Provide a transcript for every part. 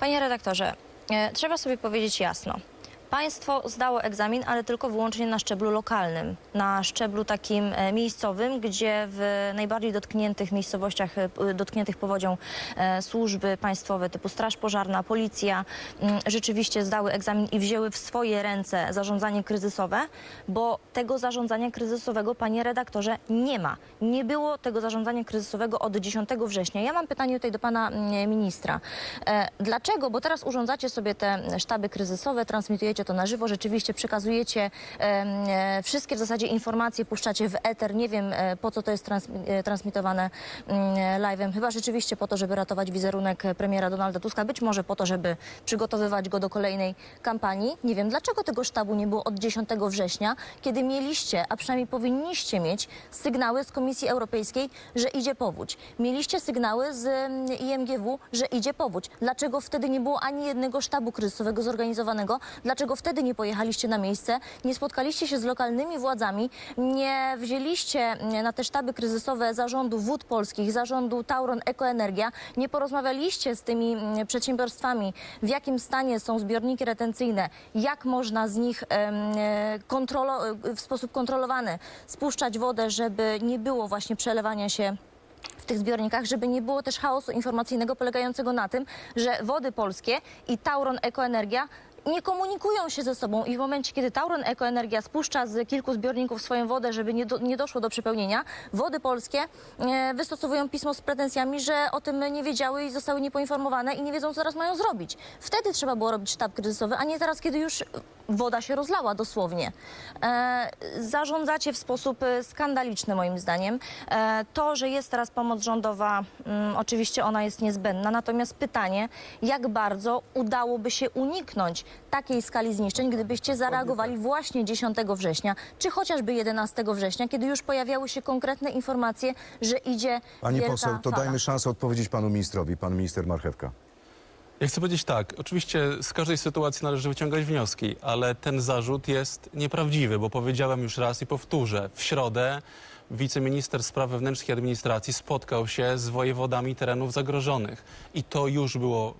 Panie redaktorze, e, trzeba sobie powiedzieć jasno. Państwo zdało egzamin, ale tylko wyłącznie na szczeblu lokalnym, na szczeblu takim e, miejscowym, gdzie w najbardziej dotkniętych miejscowościach, e, dotkniętych powodzią e, służby państwowe typu Straż Pożarna, Policja mm, rzeczywiście zdały egzamin i wzięły w swoje ręce zarządzanie kryzysowe, bo tego zarządzania kryzysowego, panie redaktorze, nie ma. Nie było tego zarządzania kryzysowego od 10 września. Ja mam pytanie tutaj do pana mm, ministra. Dlaczego? Bo teraz urządzacie sobie te sztaby kryzysowe, transmitujecie to na żywo, rzeczywiście przekazujecie e, wszystkie w zasadzie informacje, puszczacie w eter. Nie wiem e, po co to jest transmi- e, transmitowane mm, live'em. Chyba rzeczywiście po to, żeby ratować wizerunek premiera Donalda Tuska. Być może po to, żeby przygotowywać go do kolejnej kampanii. Nie wiem, dlaczego tego sztabu nie było od 10 września, kiedy mieliście, a przynajmniej powinniście mieć sygnały z Komisji Europejskiej, że idzie powódź. Mieliście sygnały z mm, IMGW, że idzie powódź. Dlaczego wtedy nie było ani jednego sztabu kryzysowego zorganizowanego? Dlaczego wtedy nie pojechaliście na miejsce, nie spotkaliście się z lokalnymi władzami, nie wzięliście mm, na te sztaby kryzysowe zarządu Wód Polskich, zarządu Tauron Ekoenergia, nie porozmawialiście z tymi mm, przedsiębiorstwami, w jakim stanie są zbiorniki retencyjne, jak można z nich e, kontrolo- w sposób kontrolowany spuszczać wodę, żeby nie było właśnie przelewania się w tych zbiornikach, żeby nie było też chaosu informacyjnego polegającego na tym, że wody polskie i Tauron Ekoenergia nie komunikują się ze sobą i w momencie, kiedy Tauron Ekoenergia spuszcza z kilku zbiorników swoją wodę, żeby nie, do, nie doszło do przepełnienia, wody polskie e, wystosowują pismo z pretensjami, że o tym nie wiedziały i zostały niepoinformowane i nie wiedzą, co teraz mają zrobić. Wtedy trzeba było robić sztab kryzysowy, a nie teraz, kiedy już woda się rozlała dosłownie. E, zarządzacie w sposób e, skandaliczny moim zdaniem. E, to, że jest teraz pomoc rządowa, mm, oczywiście ona jest niezbędna, natomiast pytanie, jak bardzo udałoby się uniknąć takiej skali zniszczeń, gdybyście zareagowali właśnie 10 września, czy chociażby 11 września, kiedy już pojawiały się konkretne informacje, że idzie Pani wielka poseł, to fala. dajmy szansę odpowiedzieć panu ministrowi, pan minister Marchewka. Ja chcę powiedzieć tak, oczywiście z każdej sytuacji należy wyciągać wnioski, ale ten zarzut jest nieprawdziwy, bo powiedziałem już raz i powtórzę. W środę wiceminister spraw wewnętrznych i administracji spotkał się z wojewodami terenów zagrożonych i to już było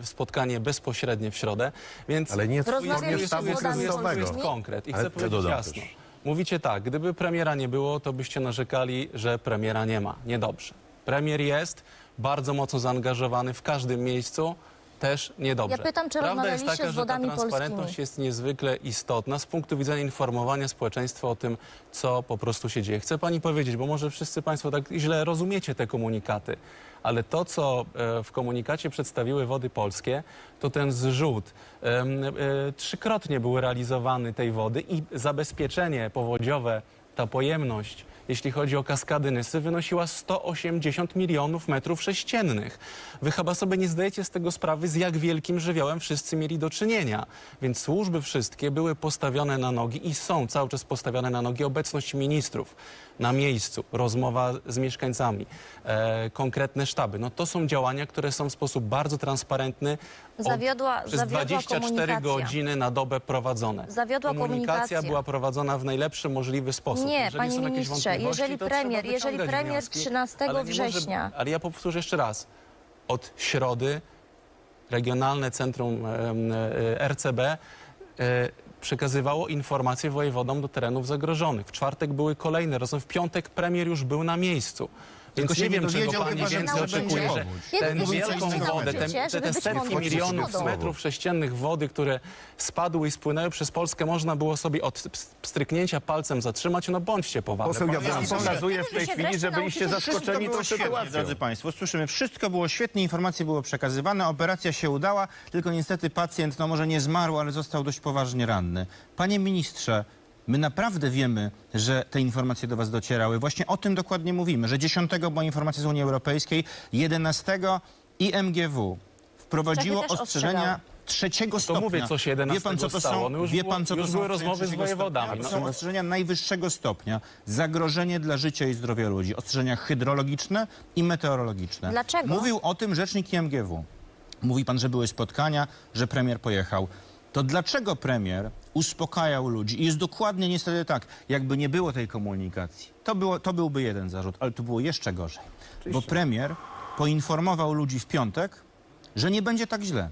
e, spotkanie bezpośrednie w środę, więc Ale nie w Rozmawialiście formie z sztabu wodami jest, to jest kryzysowego. konkret i Ale chcę powiedzieć dodam jasno. też. Mówicie tak, gdyby premiera nie było, to byście narzekali, że premiera nie ma. Niedobrze. Premier jest bardzo mocno zaangażowany w każdym miejscu, też niedobrze. Ja pytam, czy Prawda jest taka, z że ta wodami transparentność polskimi? jest niezwykle istotna z punktu widzenia informowania społeczeństwa o tym, co po prostu się dzieje. Chcę pani powiedzieć, bo może wszyscy państwo tak źle rozumiecie te komunikaty, ale to, co e, w komunikacie przedstawiły Wody Polskie, to ten zrzut. E, Trzykrotnie był realizowany tej wody i zabezpieczenie powodziowe, ta pojemność, jeśli chodzi o kaskady Nysy, wynosiła 180 milionów metrów sześciennych. Wy chyba sobie nie zdajecie z tego sprawy, z jak wielkim żywiołem wszyscy mieli do czynienia. Więc służby wszystkie były postawione na nogi i są cały czas postawione na nogi. Obecność ministrów na miejscu, rozmowa z mieszkańcami, e, konkretne sztaby. No to są działania, które są w sposób bardzo transparentny od- Zawiodła- przez zawiodła 24 komunikacja. godziny na dobę prowadzone. Zawiodła Komunikacja komunikacja. była prowadzona w najlepszy możliwy sposób. Nie, Jeżeli panie są jakieś ministrze, wątpliwości, jeżeli to premier- jeżeli wyciągać premier wnioski, 13 ale nie września- Może, ale ja powtórzę jeszcze raz. Od środy Regionalne Centrum em, e, RCB e, przekazywało informacje wojewodom do terenów zagrożonych. W czwartek były kolejne rozmowy. W piątek premier już był na miejscu. Tylko Więc się nie wiem, czego pani że więcej oczekuje, że. Kiedy tę wielką wodę, te, żeby te, te być setki milionów metrów sześciennych wody, które spadły i spłynęły przez Polskę, można było sobie od stryknięcia palcem zatrzymać. No bądźcie poważni. Poseł Jabłoński. pokazuje w tej chwili, że byliście zaskoczeni tą sytuacją. drodzy Państwo. Słyszymy, wszystko było świetnie, informacje były przekazywane, operacja się udała, tylko niestety pacjent, no może nie zmarł, ale został dość poważnie ranny. Panie ministrze, my naprawdę wiemy, że te informacje do Was docierały. Właśnie o tym dokładnie mówimy, że 10 była informacja z Unii Europejskiej, 11 IMGW wprowadziło Czechy też ostrzeżenia ostrzegały. trzeciego stopnia. mówię, co się 11 Wie pan, co to stało? są, No już wie było- pan, co to już są były ostrzeżenia rozmowy z trzeciego wojewodami. stopnia? No. To są ostrzeżenia najwyższego stopnia, zagrożenie dla życia i zdrowia ludzi, ostrzeżenia hydrologiczne i meteorologiczne. Dlaczego? Mówił o tym rzecznik IMGW. Mówi pan, że były spotkania, że premier pojechał. To dlaczego premier uspokajał ludzi? I jest dokładnie niestety tak, jakby nie było tej komunikacji. To, było, to byłby jeden zarzut, ale to było jeszcze gorzej. Bo premier poinformował ludzi w piątek, że nie będzie tak źle.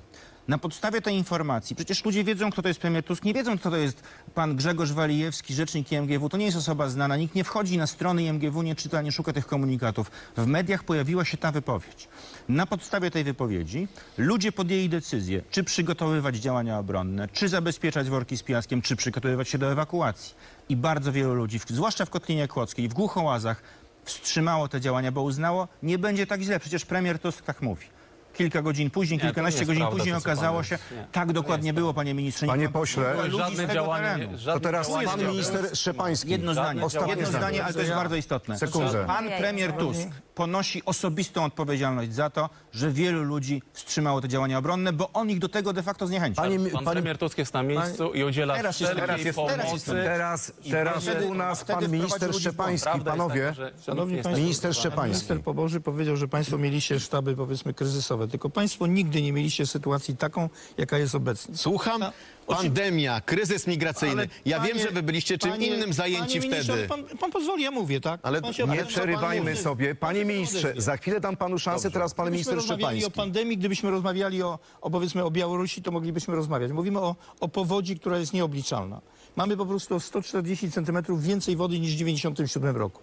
Na podstawie tej informacji, przecież ludzie wiedzą, kto to jest premier Tusk, nie wiedzą, kto to jest pan Grzegorz Walijewski, rzecznik IMGW. To nie jest osoba znana, nikt nie wchodzi na strony IMGW, nie czyta, nie szuka tych komunikatów. W mediach pojawiła się ta wypowiedź. Na podstawie tej wypowiedzi ludzie podjęli decyzję, czy przygotowywać działania obronne, czy zabezpieczać worki z piaskiem, czy przygotowywać się do ewakuacji. I bardzo wielu ludzi, zwłaszcza w Kotlinie Kłodzkiej, w Głuchołazach, wstrzymało te działania, bo uznało, nie będzie tak źle. Przecież premier Tusk tak mówi. Kilka godzin później, Nie, to nie kilkanaście jest godzin prawda, później to, co okazało się. Nie, tak dokładnie było, panie ministrze. Panie pośle, posłucha ludzi z żadne tego działanie, terenu. żadne To teraz działanie pan nie minister Szczepański. Jedno zdanie, Ostatnie jedno zdanie. zdanie, ale to jest bardzo istotne. Sekundę. Pan premier Tusk ponosi osobistą odpowiedzialność za to, że wielu ludzi wstrzymało te działania obronne, bo on ich do tego de facto zniechęcił. Panie, Pan panie, premier Tusk jest na miejscu i udziela Teraz jest- teraz jest- pomocy. teraz jest- teraz, teraz wtedy- u nas pan minister. Szczepański. Prawda Panowie, taka, że nikt Szanowni Państwo, minister. Szczepański. Minister Poboży powiedział, że Państwo mieliście sztaby, powiedzmy, kryzysowe. Tylko Państwo nigdy nie mieliście sytuacji taką, jaka jest obecnie. Słucham. Pandemia, kryzys migracyjny. Ale ja panie- wiem, że wy byliście czym panie- innym zajęci panie ministrze, wtedy. Pan, pan pozwoli, ja mówię, tak? Ale pan się, nie pan przerywajmy mówi? sobie. Panie ministrze, za chwilę dam panu szansę, teraz pan Gdybyśmy minister rozmawiali Szczepański. o pandemii, gdybyśmy rozmawiali o, o, powiedzmy, o Białorusi, to moglibyśmy rozmawiać. Mówimy o, o powodzi, która jest nieobliczalna. Mamy po prostu o 140 centymetrów więcej wody niż w 97 roku.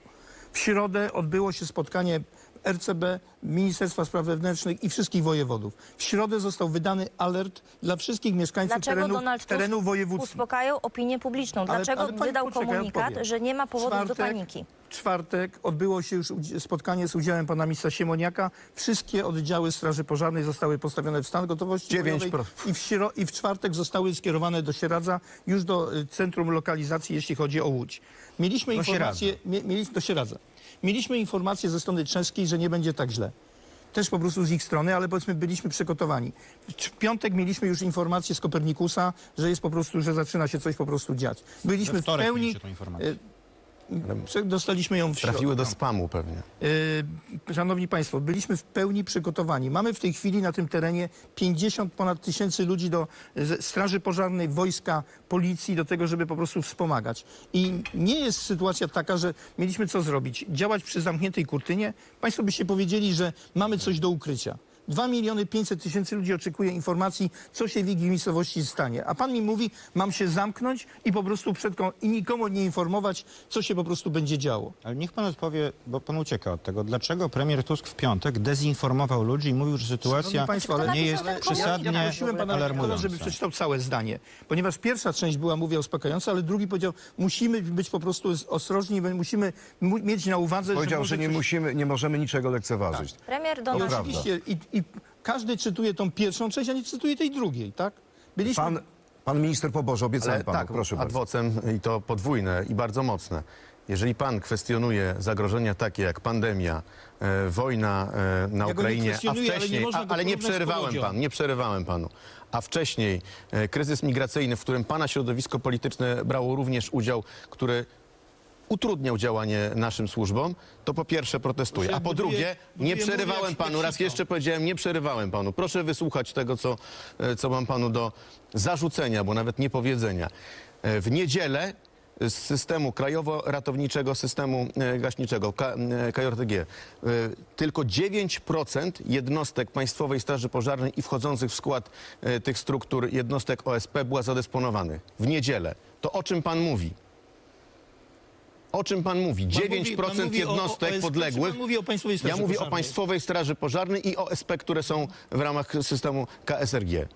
W środę odbyło się spotkanie RCB, Ministerstwa Spraw Wewnętrznych i wszystkich wojewodów. W środę został wydany alert dla wszystkich mieszkańców Dlaczego terenów, Donald Tusk terenów wojewódzkich. uspokajał opinię publiczną? Dlaczego ale pani wydał poczekaj, ja komunikat, odpowiem. że nie ma powodów do Czwartek- paniki? W czwartek odbyło się już spotkanie z udziałem pana ministra Siemoniaka. Wszystkie oddziały Straży Pożarnej zostały postawione w stan gotowości Dziewięć bojowej pro- i w, i w czwartek zostały skierowane do Sieradza, już do y, centrum lokalizacji, jeśli chodzi o Łódź. Mieliśmy informację, mie, mieli, do Sieradza. Mieliśmy informację ze strony czeskiej, że nie będzie tak źle. Też po prostu z ich strony, ale powiedzmy byliśmy przygotowani. W piątek mieliśmy już informację z Kopernikusa, że jest po prostu, że zaczyna się coś po prostu dziać. Byliśmy w pełni. Dostaliśmy ją w środę. Trafiły do spamu pewnie. Yy, Szanowni Państwo, byliśmy w pełni przygotowani. Mamy w tej chwili na tym terenie 50 ponad tysięcy ludzi do z- Straży Pożarnej, wojska, policji, do tego, żeby po prostu wspomagać. I nie jest sytuacja taka, że mieliśmy co zrobić? Działać przy zamkniętej kurtynie? Państwo byście powiedzieli, że mamy coś do ukrycia. 2 miliony 500 tysięcy ludzi oczekuje informacji, co się w ich miejscowości stanie. A pan mi mówi, mam się zamknąć i po prostu przed i nikomu nie informować, co się po prostu będzie działo. Ale niech pan odpowie, bo pan ucieka od tego. Dlaczego premier Tusk w piątek dezinformował ludzi i mówił, że sytuacja Państwo, ale- nie jest Ale- przesadnie Ja prosiłem pana alarmująca? żeby przeczytał całe zdanie, ponieważ pierwsza część była, mówię, uspokajająca, ale drugi powiedział, musimy być po prostu ostrożni, musimy mu- mieć na uwadze, Powiedział, może że nie coś- musimy, nie możemy niczego lekceważyć. Premier I Donald prawda. oczywiście, i, i każdy czytuje tą pierwszą część, a nie czytuje tej drugiej, tak? Byliśmy... Pan, pan minister Poboże, obiecałem Ale panu, tak, proszę ad bardzo. vocem i to podwójne i bardzo mocne. Jeżeli pan kwestionuje zagrożenia takie jak pandemia, e, wojna e, na go nie Ukrainie, a kwestionuję, ale nie wcześniej, można a, ale nie porównać z przerywałem pan, nie przerywałem panu. A wcześniej e, kryzys migracyjny, w którym pana środowisko polityczne brało również udział, który utrudniał działanie naszym służbom, to po pierwsze protestuję. A po drugie, nie przerywałem panu, raz jeszcze powiedziałem, nie przerywałem panu. Proszę wysłuchać tego, co, e, co mam panu do zarzucenia, bo nawet nie powiedzenia. E, W niedzielę z systemu krajowo-ratowniczego systemu e, gaśniczego K- KJRTG e, tylko 9% jednostek Państwowej Straży Pożarnej i wchodzących w skład tych struktur jednostek OSP była zadysponowanych w niedzielę. To o czym pan mówi? O czym pan mówi? 9% Pan mówi- pan mówi o- o jednostek podległych. pan mówi o Państwowej Ja Straży mówię o Pożarnej? Państwowej Straży Pożarnej i OSP, które są w ramach systemu KSRG.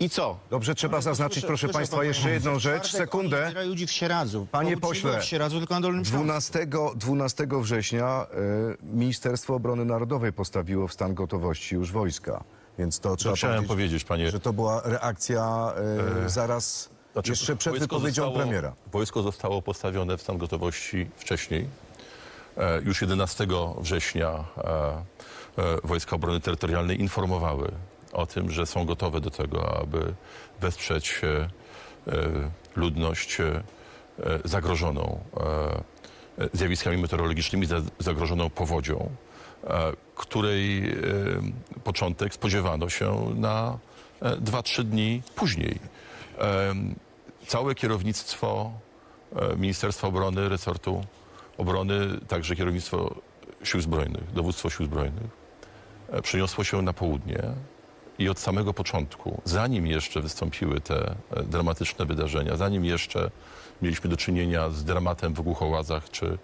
I co? Dobrze, trzeba zaznaczyć, proszę państwa, jeszcze jedną rzecz. Sekundę. Ludzi w Sieradzu. Panie pośle, W Sieradzu, tylko na Dolnym Śląsku. 12, 12 września e, Ministerstwo Obrony Narodowej postawiło w stan gotowości już wojska. Więc to trzeba chciałem powiedzieć, powiedzieć, panie- że to była reakcja e, zaraz Znaczy, jeszcze przed wypowiedzią zostało- premiera. Wojsko zostało postawione w stan gotowości wcześniej. E, Już 11 września e, e, Wojska Obrony Terytorialnej informowały o tym, że są gotowe do tego, aby wesprzeć e, e, ludność e, e, zagrożoną e, e, zjawiskami meteorologicznymi, za- zagrożoną powodzią, e, której e, początek spodziewano się na 2-3 dni później. Całe kierownictwo e, Ministerstwa Obrony, resortu obrony, także kierownictwo Sił Zbrojnych, dowództwo Sił Zbrojnych e, przeniosło się na południe i od samego początku, zanim jeszcze wystąpiły te e, dramatyczne wydarzenia, zanim jeszcze mieliśmy do czynienia z dramatem w Głuchołazach czy,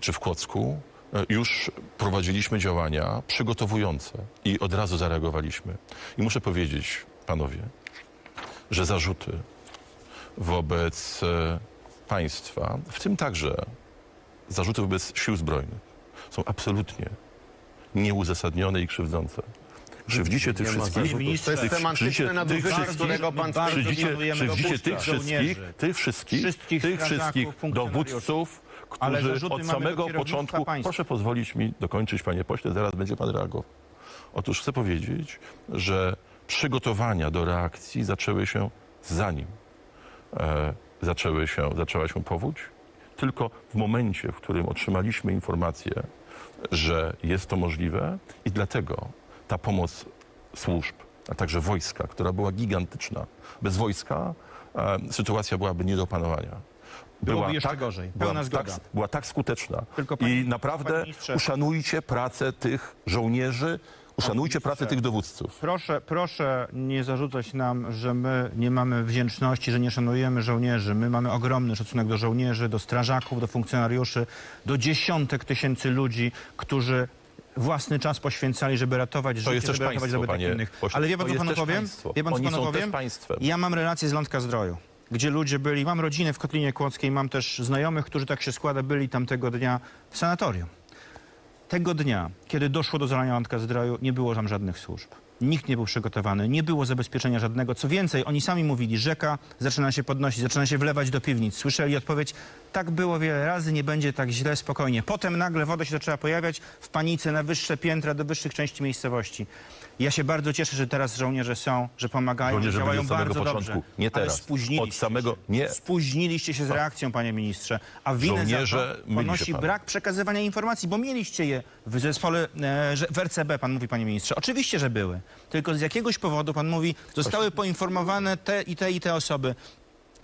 czy w Kłodzku, już prowadziliśmy działania przygotowujące i od razu zareagowaliśmy. I muszę powiedzieć, panowie, że zarzuty wobec e, państwa, w tym także zarzuty wobec sił zbrojnych, są absolutnie nieuzasadnione i krzywdzące. Krzywdzicie tych wszystkich. tych- krzywdzicie tych wszystkich- krzywdzicie, tych wszystkich, tych wszystkich, wszystkich tych wszystkich dowódców, którzy od samego początku. państwa. Proszę pozwolić mi dokończyć, panie pośle, zaraz będzie pan reagował. Otóż chcę powiedzieć, że przygotowania do reakcji zaczęły się zanim e, zaczęły się, zaczęła się powódź, tylko w momencie, w którym otrzymaliśmy informację, że jest to możliwe i dlatego ta pomoc służb, a także wojska, która była gigantyczna. Bez wojska e, sytuacja byłaby nie do opanowania. Byłoby jeszcze gorzej. Była tak, była tak skuteczna. I naprawdę uszanujcie pracę tych żołnierzy, uszanujcie pracę tych dowódców. Proszę, proszę nie zarzucać nam, że my nie mamy wdzięczności, że nie szanujemy żołnierzy. My mamy ogromny szacunek do żołnierzy, do strażaków, do funkcjonariuszy, do dziesiątek tysięcy ludzi, którzy własny czas poświęcali, żeby ratować życie, jest też żeby ratować państwo, zabytek panie innych. pośle. Ale wie pan, To co jest panu też powiem? państwo. Wie pan, co Oni panu są powiem? państwem. Ja mam relację z Lądka Zdroju, gdzie ludzie byli, mam rodzinę w Kotlinie Kłodzkiej, mam też znajomych, którzy tak się składa, byli tamtego dnia w sanatorium. Tego dnia, kiedy doszło do zalania Lądka Zdroju, nie było tam żadnych służb. Nikt nie był przygotowany, nie było zabezpieczenia żadnego. Co więcej, oni sami mówili, rzeka zaczyna się podnosić, zaczyna się wlewać do piwnic. Słyszeli odpowiedź, tak było wiele razy, nie będzie tak źle, spokojnie. Potem nagle woda się zaczęła pojawiać w panice na wyższe piętra, do wyższych części miejscowości. Ja się bardzo cieszę, że teraz żołnierze są, że pomagają, Żołnierze działają byli od samego bardzo początku. dobrze. Nie Ale teraz. spóźniliście Od samego- się. nie. Spóźniliście się z reakcją, panie ministrze. A winę Żołnierze, za to myli się ponosi pan. brak przekazywania informacji, bo mieliście je w zespole, e, że- w RCB, pan mówi, panie ministrze. Oczywiście, że były. Tylko z jakiegoś powodu, pan mówi, zostały poinformowane te i te i te osoby.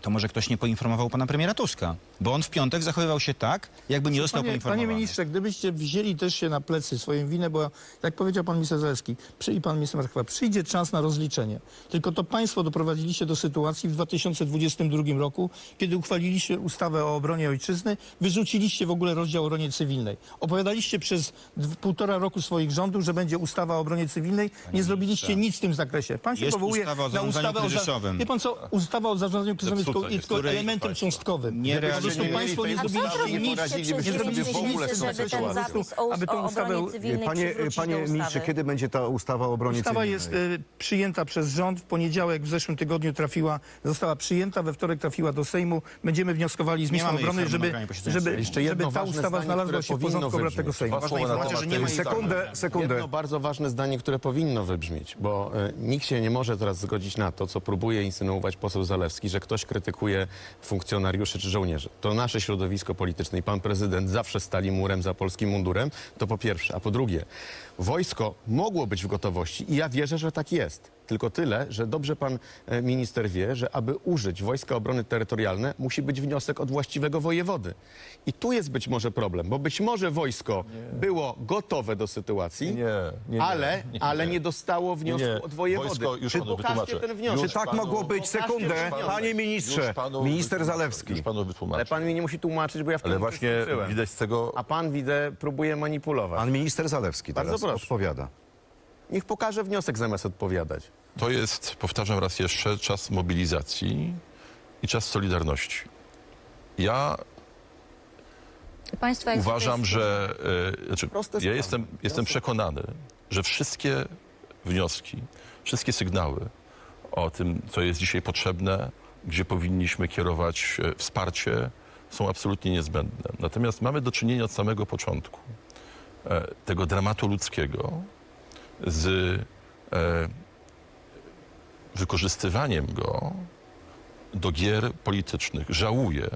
To może ktoś nie poinformował pana premiera Tuska, bo on w piątek zachowywał się tak, jakby nie został Panie, poinformowany. panie ministrze, gdybyście wzięli też się na plecy swoją winę, bo jak powiedział pan minister Zalewski przy, i pan minister Marchwa, przyjdzie czas na rozliczenie. Tylko to państwo doprowadziliście do sytuacji w 2022 roku, kiedy uchwaliliście ustawę o obronie ojczyzny, wyrzuciliście w ogóle rozdział o obronie cywilnej. Opowiadaliście przez półtora roku swoich rządów, że będzie ustawa o obronie cywilnej. nie zrobiliście nic w tym zakresie. Pan się Jest powołuje ustawa o na zarządzaniu ustawę o... za- kryzysowym. Wie pan co? Ustawa o zarządzaniu kryzysowym jest tylko, jest tylko elementem Państwa. książkowym. Nie po prostu realizujecie państwo nie zrobiliście nie nic. zrobiliście poradzilibyśmy przez sobie w 10 ogóle z tą miesięcy, żeby ten sytuacją. zapis o, Aby tą ustawę- Panie, panie ministrze, kiedy będzie ta ustawa o obronie Ustawa cywilnej? jest y, przyjęta przez rząd. W poniedziałek w zeszłym tygodniu trafiła, została przyjęta, we wtorek trafiła do Sejmu. Będziemy wnioskowali z Nie mamy jej obrony, żeby, posiedzenia żeby, Sejmu. Jeszcze żeby jedno ta ważne ustawa zdanie, znalazła które się w powinno porządku obrad tego wybrzmieć. Sejmu. Dwa słowa na informacja, temat że nie ma jej. Sekundę, sekundę. Jedno bardzo ważne zdanie, które powinno wybrzmieć, bo e, nikt się nie może teraz zgodzić na to, co próbuje insynuować poseł Zalewski, że ktoś krytykuje funkcjonariuszy czy żołnierzy. To nasze środowisko polityczne i pan prezydent zawsze stali murem za polskim mundurem, to po pierwsze. A po drugie, wojsko mogło być w gotowości i ja wierzę, że tak jest. Tylko tyle, że dobrze pan e, minister wie, że aby użyć Wojska Obrony Terytorialnej musi być wniosek od właściwego wojewody. I tu jest być może problem, bo być może wojsko było gotowe do sytuacji, Nie, nie, nie, ale, nie, ale nie. nie dostało wniosku Nie, nie. od wojewody. Wojsko, już Czy panu pokażcie wytłumaczę. ten wniosek? Czy tak panu- mogło być? Sekundę, panie ministrze. Już panu Minister Zalewski. Już panu wytłumaczę. Ale pan mi nie musi tłumaczyć, bo ja w Ale właśnie skończyłem. widać z tego... A pan, widzę, próbuje manipulować. Pan minister Zalewski Bardzo teraz proszę. odpowiada. Niech pokaże wniosek zamiast odpowiadać. To jest, powtarzam raz jeszcze, czas mobilizacji i czas solidarności. Ja Państwa uważam, że... e, Znaczy, ja jestem, jestem przekonany, że wszystkie wnioski, wszystkie sygnały o tym, co jest dzisiaj potrzebne, gdzie powinniśmy kierować e, wsparcie, są absolutnie niezbędne. Natomiast mamy do czynienia od samego początku e, tego dramatu ludzkiego z e, wykorzystywaniem go do gier politycznych. Żałuję,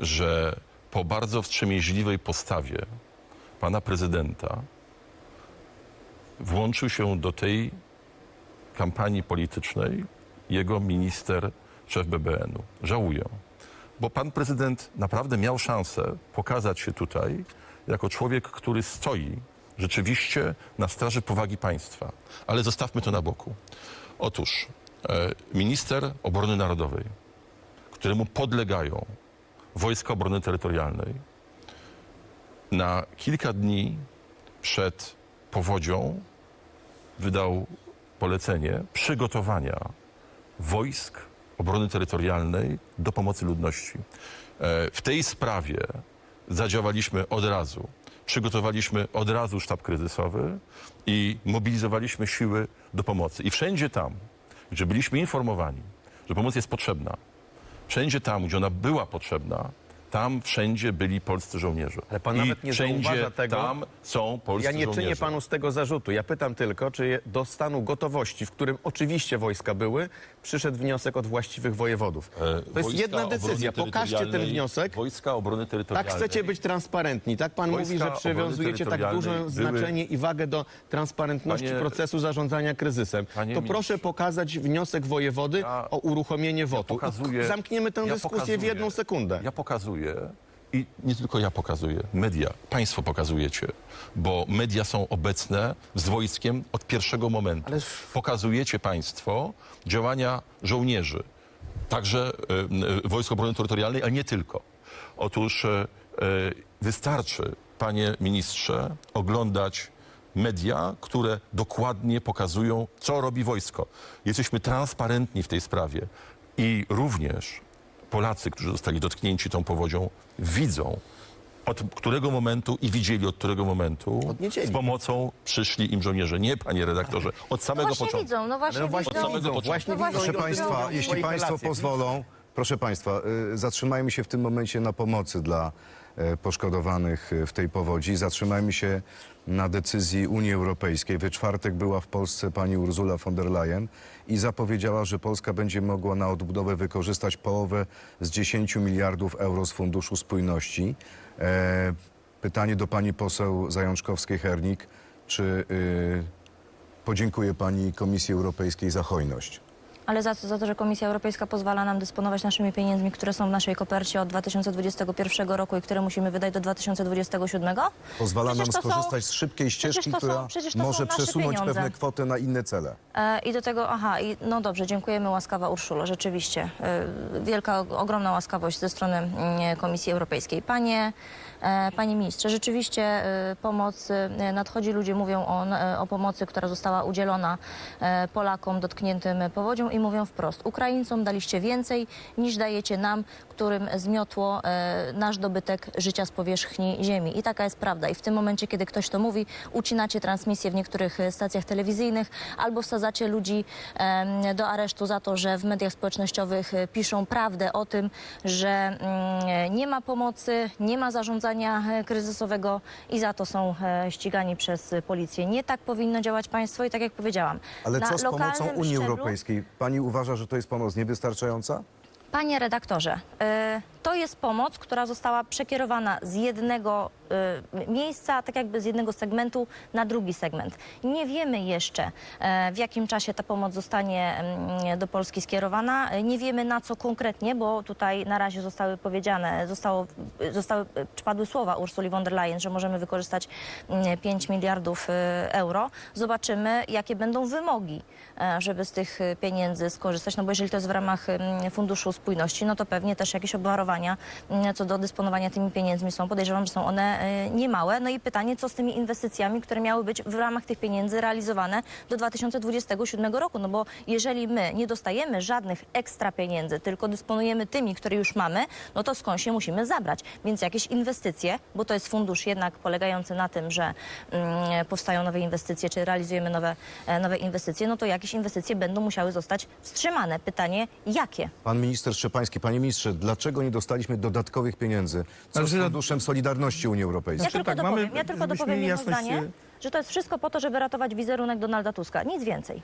że po bardzo wstrzemięźliwej postawie pana prezydenta włączył się do tej kampanii politycznej jego minister, szef BBN-u. Żałuję, bo pan prezydent naprawdę miał szansę pokazać się tutaj jako człowiek, który stoi rzeczywiście na straży powagi państwa. Ale zostawmy to na boku. Otóż e, minister obrony narodowej, któremu podlegają Wojska Obrony Terytorialnej, na kilka dni przed powodzią wydał polecenie przygotowania wojsk obrony terytorialnej do pomocy ludności. E, W tej sprawie zadziałaliśmy od razu. Przygotowaliśmy od razu sztab kryzysowy i mobilizowaliśmy siły do pomocy. I wszędzie tam, gdzie byliśmy informowani, że pomoc jest potrzebna, wszędzie tam, gdzie ona była potrzebna, tam wszędzie byli polscy żołnierze. Ale pan I nawet nie wszędzie zauważa tego. tam są polscy Ja nie żołnierze. czynię panu z tego zarzutu. Ja pytam tylko, czy do stanu gotowości, w którym oczywiście wojska były, przyszedł wniosek od właściwych wojewodów. E, To jest Wojska jedna Obrony decyzja. Pokażcie ten Terytorialnej- wniosek. Wojska Obrony Tak Terytorialnej. chcecie być transparentni. Tak pan Wojska mówi, że Obrony przywiązujecie tak duże Terytorialnej znaczenie i wagę do transparentności Panie- procesu zarządzania kryzysem. Panie to ministrze. proszę pokazać wniosek wojewody Ja- o uruchomienie WOT-u. pokazuję- Zamkniemy tę ja dyskusję w pokazuję- jedną sekundę. Ja pokazuję i nie tylko ja pokazuję, media, państwo pokazujecie, bo media są obecne z wojskiem od pierwszego momentu. Pokazujecie państwo działania żołnierzy, także e, Wojsk Obrony Terytorialnej, ale nie tylko. Otóż e, wystarczy, panie ministrze, oglądać media, które dokładnie pokazują, co robi wojsko. Jesteśmy transparentni w tej sprawie i również Polacy, którzy zostali dotknięci tą powodzią, widzą od którego momentu i widzieli od którego momentu Od niedzieli. z pomocą przyszli im żołnierze. Nie, panie redaktorze, od No samego właśnie początku. widzą, no właśnie No właśnie widzą. samego widzą, początku. właśnie No widzą. Proszę. Państwa, jeśli Państwo pozwolą, proszę Państwa, y, zatrzymajmy się w tym momencie na pomocy dla e, poszkodowanych e, w tej powodzi. Zatrzymajmy się na decyzji Unii Europejskiej. We czwartek była w Polsce pani Ursula von der Leyen i zapowiedziała, że Polska będzie mogła na odbudowę wykorzystać połowę z 10 miliardów euro z Funduszu Spójności. E, Pytanie do pani poseł Zajączkowskiej-Hernik. Czy y, pani Komisji Europejskiej za hojność? Ale za, za to, że Komisja Europejska pozwala nam dysponować naszymi pieniędzmi, które są w naszej kopercie od 2021 roku i które musimy wydać do 2027? Pozwala Przecież nam to są- skorzystać z szybkiej ścieżki, to są- która to może przesunąć pieniądze. pewne kwoty na inne cele. E, I do tego, aha, i, no dobrze, dziękujemy łaskawa Urszulo, rzeczywiście. E, wielka, ogromna łaskawość ze strony mm, Komisji Europejskiej. Panie, panie ministrze, rzeczywiście e, pomoc e, nadchodzi, ludzie mówią o, e, o pomocy, która została udzielona e, Polakom dotkniętym powodzią i mówią wprost, Ukraińcom daliście więcej niż dajecie nam, którym zmiotło e, nasz dobytek życia z powierzchni ziemi. I taka jest prawda. I w tym momencie, kiedy ktoś to mówi, ucinacie transmisję w niektórych e, stacjach telewizyjnych albo wsadzacie ludzi do aresztu za to, że w mediach społecznościowych e, piszą prawdę o tym, że mm, nie ma pomocy, nie ma zarządzania e, kryzysowego i za to są e, ścigani przez e, policję. Nie tak powinno działać państwo i tak jak powiedziałam. Ale co z pomocą Unii szczeblu- Europejskiej? Pani uważa, że to jest pomoc niewystarczająca? Panie redaktorze, to jest pomoc, która została przekierowana z jednego miejsca, tak jakby z jednego segmentu na drugi segment. Nie wiemy jeszcze, e, w jakim czasie ta pomoc zostanie mm, do Polski skierowana. E, Nie wiemy na co konkretnie, bo tutaj na razie zostały powiedziane, zostało, zostały, czy padły słowa Ursuli von der Leyen, że możemy wykorzystać mm, 5 miliardów y, euro. Zobaczymy, jakie będą wymogi, e, żeby z tych y, pieniędzy skorzystać. No bo jeżeli to jest w ramach mm, Funduszu Spójności, no to pewnie też jakieś obwarowania mm, co do dysponowania tymi pieniędzmi są. Podejrzewam, że są one e, niemałe. No i pytanie, co z tymi inwestycjami, które miały być w ramach tych pieniędzy realizowane do 2027 roku. No bo jeżeli my nie dostajemy żadnych ekstra pieniędzy, tylko dysponujemy tymi, które już mamy, no to skąd się musimy zabrać? Więc jakieś inwestycje, bo to jest fundusz jednak polegający na tym, że mm, powstają nowe inwestycje, czy realizujemy nowe, e, nowe inwestycje, no to jakieś inwestycje będą musiały zostać wstrzymane. Pytanie, jakie? Pan minister Szczepański, panie ministrze, dlaczego nie dostaliśmy dodatkowych pieniędzy? Co z Funduszem Solidarności Unii Europejskiej? Znaczy, tylko tak, mamy- dopowiem, ja tylko dopowiem jedno zdanie, y- że to jest wszystko po to, żeby ratować wizerunek Donalda Tuska. Nic więcej.